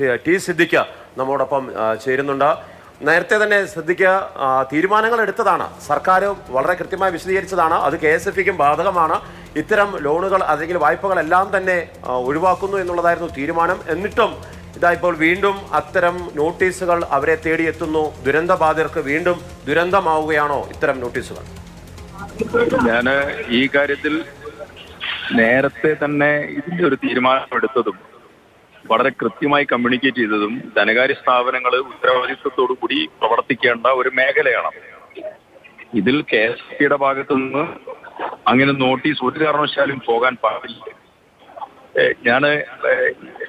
T- സിദ്ധിക്ക നമ്മോടൊപ്പം ചേരുന്നുണ്ട്. നേരത്തെ തന്നെ സിദ്ദിഖ് തീരുമാനങ്ങൾ എടുത്തതാണ്. സർക്കാർ വളരെ കൃത്യമായി വിശദീകരിച്ചതാണ്. അത് കെ എസ് എഫ് ബാധകമാണ്. ഇത്തരം ലോണുകൾ അല്ലെങ്കിൽ വായ്പകളെല്ലാം തന്നെ ഒഴിവാക്കുന്നു എന്നുള്ളതായിരുന്നു തീരുമാനം. എന്നിട്ടും ഇതാ ഇപ്പോൾ വീണ്ടും അത്തരം നോട്ടീസുകൾ അവരെ തേടിയെത്തുന്നു ദുരന്തബാധിതർക്ക് വീണ്ടും ദുരന്തമാവുകയാണോ ഇത്തരം നോട്ടീസുകൾ? ഞാൻ ഈ കാര്യത്തിൽ നേരത്തെ തന്നെ ഇതിന്റെ ഒരു തീരുമാനം എടുത്തതും വളരെ കൃത്യമായി കമ്മ്യൂണിക്കേറ്റ് ചെയ്തതും ധനകാര്യ സ്ഥാപനങ്ങൾ ഉത്തരവാദിത്വത്തോടു കൂടി പ്രവർത്തിക്കേണ്ട ഒരു മേഖലയാണ്. ഇതിൽ കെ എസ് സിയുടെ ഭാഗത്തു നിന്ന് അങ്ങനെ നോട്ടീസ് ഒരു കാരണവശാലും പോകാൻ പാടില്ല. ഞാൻ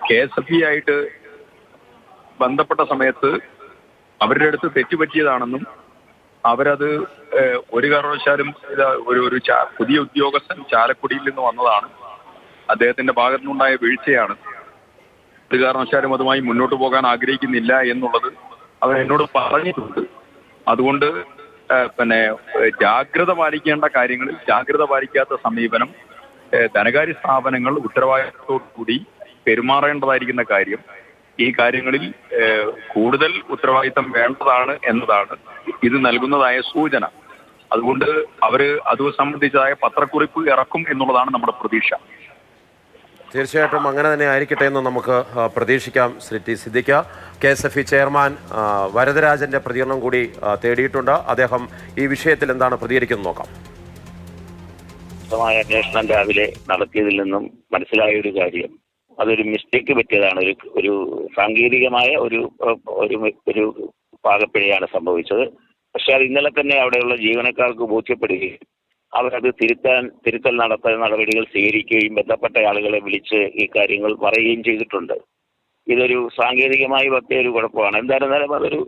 കെ എസ് എഫ് ആയിട്ട് ബന്ധപ്പെട്ട സമയത്ത് അവരുടെ അടുത്ത് തെറ്റുപറ്റിയതാണെന്നും അവരത് ഒരു കാരണവശാലും ഒരു ഒരു പുതിയ ഉദ്യോഗസ്ഥൻ ചാലക്കുടിയിൽ നിന്ന് വന്നതാണ്. അദ്ദേഹത്തിന്റെ ഭാഗത്തുനിന്നുണ്ടായ വീഴ്ചയാണ്. ഒരു കാരണവശാലും അതുമായി മുന്നോട്ട് പോകാൻ ആഗ്രഹിക്കുന്നില്ല എന്നുള്ളത് അവർ എന്നോട് പറഞ്ഞിട്ടുണ്ട്. അതുകൊണ്ട് പിന്നെ ജാഗ്രത പാലിക്കേണ്ട കാര്യങ്ങളിൽ ജാഗ്രത പാലിക്കാത്ത സമീപനം ധനകാര്യ സ്ഥാപനങ്ങൾ ഉത്തരവാദിത്തത്തോടു കൂടി പെരുമാറേണ്ടതായിരിക്കുന്ന കാര്യം ഈ കാര്യങ്ങളിൽ കൂടുതൽ ഉത്തരവാദിത്തം വേണ്ടതാണ് എന്നതാണ് ഇത് നൽകുന്നതായ സൂചന. അതുകൊണ്ട് അവർ അത് സംബന്ധിച്ചതായ പത്രക്കുറിപ്പ് ഇറക്കും എന്നുള്ളതാണ് നമ്മുടെ പ്രതീക്ഷ. തീർച്ചയായിട്ടും അങ്ങനെ തന്നെ ആയിരിക്കട്ടെ എന്ന് നമുക്ക് പ്രതീക്ഷിക്കാം. Shri T Siddique K S F E chairman വരദരാജന്റെ പ്രതികരണം കൂടി തേടിയിട്ടുണ്ട്. അദ്ദേഹം ഈ വിഷയത്തിൽ എന്താണ് പ്രതികരിക്കുന്നത് നോക്കാം. വ്യക്തമായ അന്വേഷണം രാവിലെ നടത്തിയതിൽ നിന്നും മനസ്സിലായ ഒരു കാര്യം അതൊരു മിസ്റ്റേക്ക് പറ്റിയതാണ്. ഒരു ഒരു സാങ്കേതികമായ ഒരു ഒരു ഒരു പാകപ്പിഴയാണ് സംഭവിച്ചത്. പക്ഷെ അത് ഇന്നലെ തന്നെ അവിടെയുള്ള ജീവനക്കാർക്ക് ബോധ്യപ്പെടുകയും അവരത് തിരുത്താൻ തിരുത്തൽ നടത്താൻ നടപടികൾ സ്വീകരിക്കുകയും ബന്ധപ്പെട്ട ആളുകളെ വിളിച്ച് ഈ കാര്യങ്ങൾ പറയുകയും ചെയ്തിട്ടുണ്ട്. ഇതൊരു സാങ്കേതികമായി പറ്റിയ ഒരു കുഴപ്പമാണ്. എന്തായിരുന്നാലും അതൊരു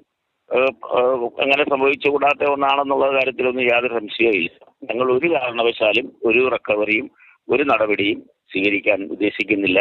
അങ്ങനെ സംഭവിച്ചുകൂടാത്ത ഒന്നാണെന്നുള്ള കാര്യത്തിലൊന്നും യാതൊരു സംശയവുമില്ല ഞങ്ങൾ ഒരു കാരണവശാലും ഒരു റിക്കവറിയും ഒരു നടപടിയും സ്വീകരിക്കാൻ ഉദ്ദേശിക്കുന്നില്ല.